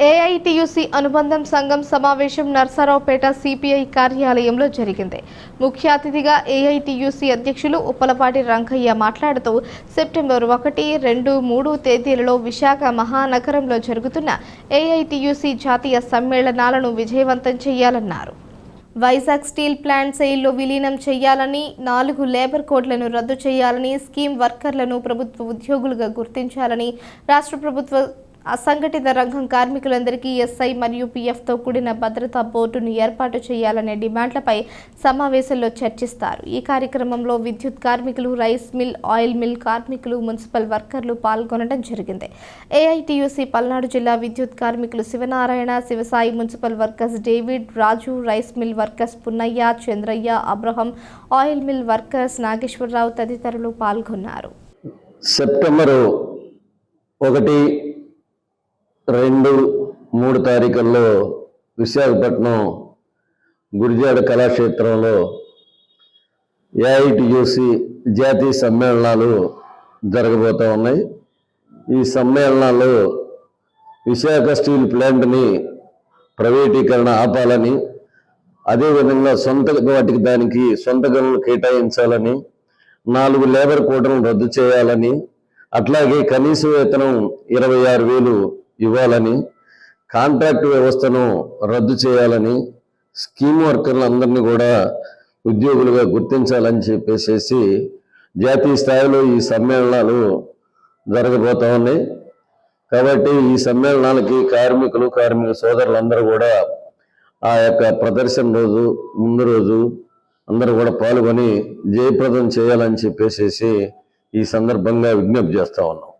AITUC అనుబంధం సంఘం సమావేశం నర్సరావుపేట సిపిఐ కార్యాలయంలో జరిగింది. ముఖ్య అతిథిగా ఏఐటియుసి అధ్యక్షులు ఉప్పలపాటి రంగయ్య మాట్లాడుతూ సెప్టెంబర్ ఒకటి రెండు మూడు తేదీలలో విశాఖ మహానగరంలో జరుగుతున్న ఏఐటియుసి జాతీయ సమ్మేళనాలను విజయవంతం చేయాలన్నారు. వైజాగ్ స్టీల్ ప్లాంట్ సెయిల్లో విలీనం చేయాలని నాలుగు లేబర్ కోడ్లను రద్దు చేయాలని స్కీమ్ వర్కర్లను ప్రభుత్వ ఉద్యోగులుగా గుర్తించాలని రాష్ట్ర ప్రభుత్వ అసంఘటిత రంగం కార్మికులందరికీ ఎస్ఐ మరియు పీఎఫ్తో కూడిన భద్రతా బోర్డును ఏర్పాటు చేయాలనే డిమాండ్లపై సమావేశంలో చర్చిస్తారు. ఈ కార్యక్రమంలో విద్యుత్ కార్మికులు రైస్ మిల్ ఆయిల్ మిల్ కార్మికులు మున్సిపల్ వర్కర్లు పాల్గొనడం జరిగింది. ఏఐటియుసి పల్నాడు జిల్లా విద్యుత్ కార్మికులు Sivanarayana Sivasai municipal workers David Raju rice mill workers Punnaiah Chandraiah Abraham oil mill workers Nageswararao తదితరులు పాల్గొన్నారు. సెప్టెంబరు ఒకటి రెండు మూడు తారీఖుల్లో విశాఖపట్నం గురిజాడ కళాక్షేత్రంలో ఏఐటియుసి జాతీయ సమ్మేళనాలు జరగబోతూ ఉన్నాయి. ఈ సమ్మేళనాలు విశాఖ స్టీల్ ప్లాంట్ని ప్రైవేటీకరణ ఆపాలని అదేవిధంగా సొంత వాటికి దానికి సొంత గనులు కేటాయించాలని నాలుగు లేబర్ కోటలను రద్దు చేయాలని అట్లాగే కనీస వేతనం ఇరవై ఆరు వేలు ఇవ్వాలని కాంట్రాక్ట్ వ్యవస్థను రద్దు చేయాలని స్కీమ్ వర్కర్లందరినీ కూడా ఉద్యోగులుగా గుర్తించాలని చెప్పేసి జాతీయ స్థాయిలో ఈ సమ్మేళనాలు జరగబోతా ఉన్నాయి. కాబట్టి ఈ సమ్మేళనాలకి కార్మికులు కార్మిక సోదరులందరూ కూడా ఆ యొక్క ప్రదర్శన రోజు ముందు రోజు అందరూ కూడా పాల్గొని జయప్రదం చేయాలని చెప్పేసి ఈ సందర్భంగా విజ్ఞప్తి చేస్తా ఉన్నాం.